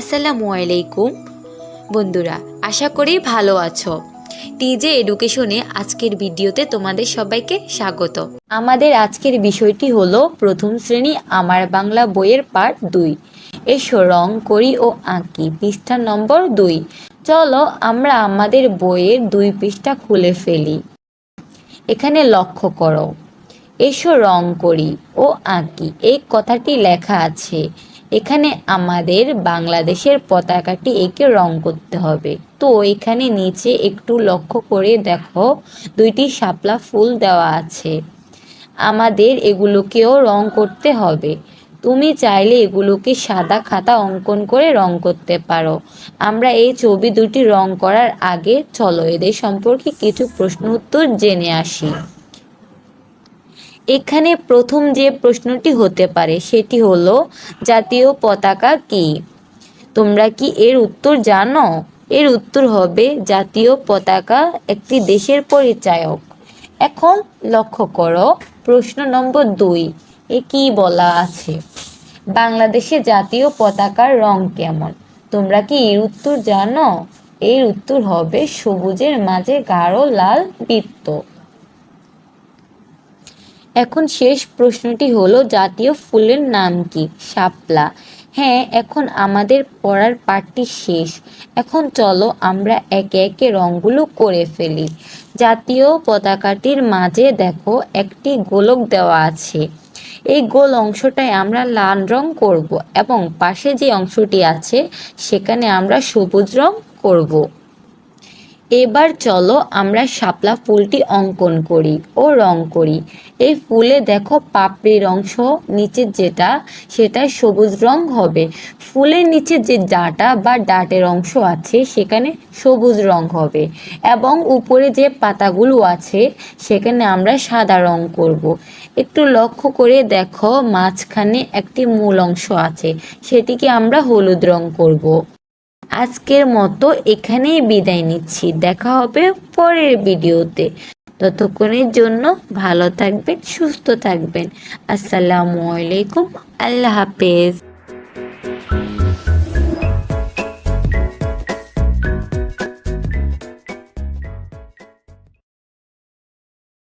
আসসালামু আলাইকুম। বন্ধুরা, আশা করি ভালো আছো। টিজে এডুকেশনে আজকের ভিডিওতে তোমাদের সবাইকে স্বাগত। আমাদের আজকের বিষয়টি হলো প্রথম শ্রেণি আমার বাংলা বইয়ের পার্ট দুই। এসো, রং করি ও আঁকি, পৃষ্ঠা নম্বর দুই। চলো আমরা আমাদের বইয়ের দুই পৃষ্ঠা খুলে ফেলি। এখানে লক্ষ্য করো। এসো, রং করি ও আঁকি, এই কথাটি লেখা আছে। এখানে আমাদের বাংলাদেশের পতাকাটি এঁকে রং করতে হবে। তো এখানে নিচে একটু লক্ষ্য করে দেখো, দুইটি শাপলা ফুল দেওয়া আছে। আমাদের এগুলোকেও রং করতে হবে। তুমি চাইলে এগুলোকে সাদা খাতা অঙ্কন করে রং করতে পারো। আমরা এই ছবি দুটি রং করার আগে চলো, এদের সম্পর্কে কিছু প্রশ্ন উত্তর জেনে আসি। এখানে প্রথম যে প্রশ্নটি হতে পারে, সেটি হলো, জাতীয় পতাকা কি? তোমরা কি এর উত্তর জানো? এর উত্তর হবে, জাতীয় পতাকা একটি দেশের পরিচায়ক। এখন লক্ষ্য করো, প্রশ্ন নম্বর দুই, এ কি বলা আছে? বাংলাদেশে জাতীয় পতাকার রং কেমন? তোমরা কি এর উত্তর জানো? এর উত্তর হবে সবুজের মাঝে গাঢ় লাল বৃত্ত। এখন শেষ প্রশ্নটি হলো, জাতীয় ফুলের নাম কি? শাপলা। হ্যাঁ এখন আমাদের পড়ার পাঠটি শেষ। এখন চলো আমরা একে একে রঙগুলো করে ফেলি। জাতীয় পতাকাটির মাঝে দেখো, একটি গোলক দেওয়া আছে। এই গোল অংশটায় আমরা লাল রং করব এবং পাশে যে অংশটি আছে, সেখানে আমরা সবুজ রং করব। এবার চলো আমরা শাপলা ফুলটি অঙ্কন করি ও রং করি এই ফুলে দেখো পাপড়ির অংশ নিচের যেটা, সেটা সবুজ রং হবে ফুলের নিচে যে ডাটা বা ডাটের অংশ আছে, সেখানে সবুজ রং হবে এবং উপরে যে পাতাগুলো আছে, সেখানে আমরা সাদা রং করব। একটু লক্ষ্য করে দেখো, মাঝখানে একটি মূল অংশ আছে, সেটিকে আমরা হলুদ রং করব। আজকের মতো এখানেই বিদায় নিচ্ছি। দেখা হবে পরের ভিডিওতে। ততক্ষণের জন্য ভালো থাকবেন, সুস্থ থাকবেন। আসসালামু আলাইকুম, আল্লাহ হাফেজ।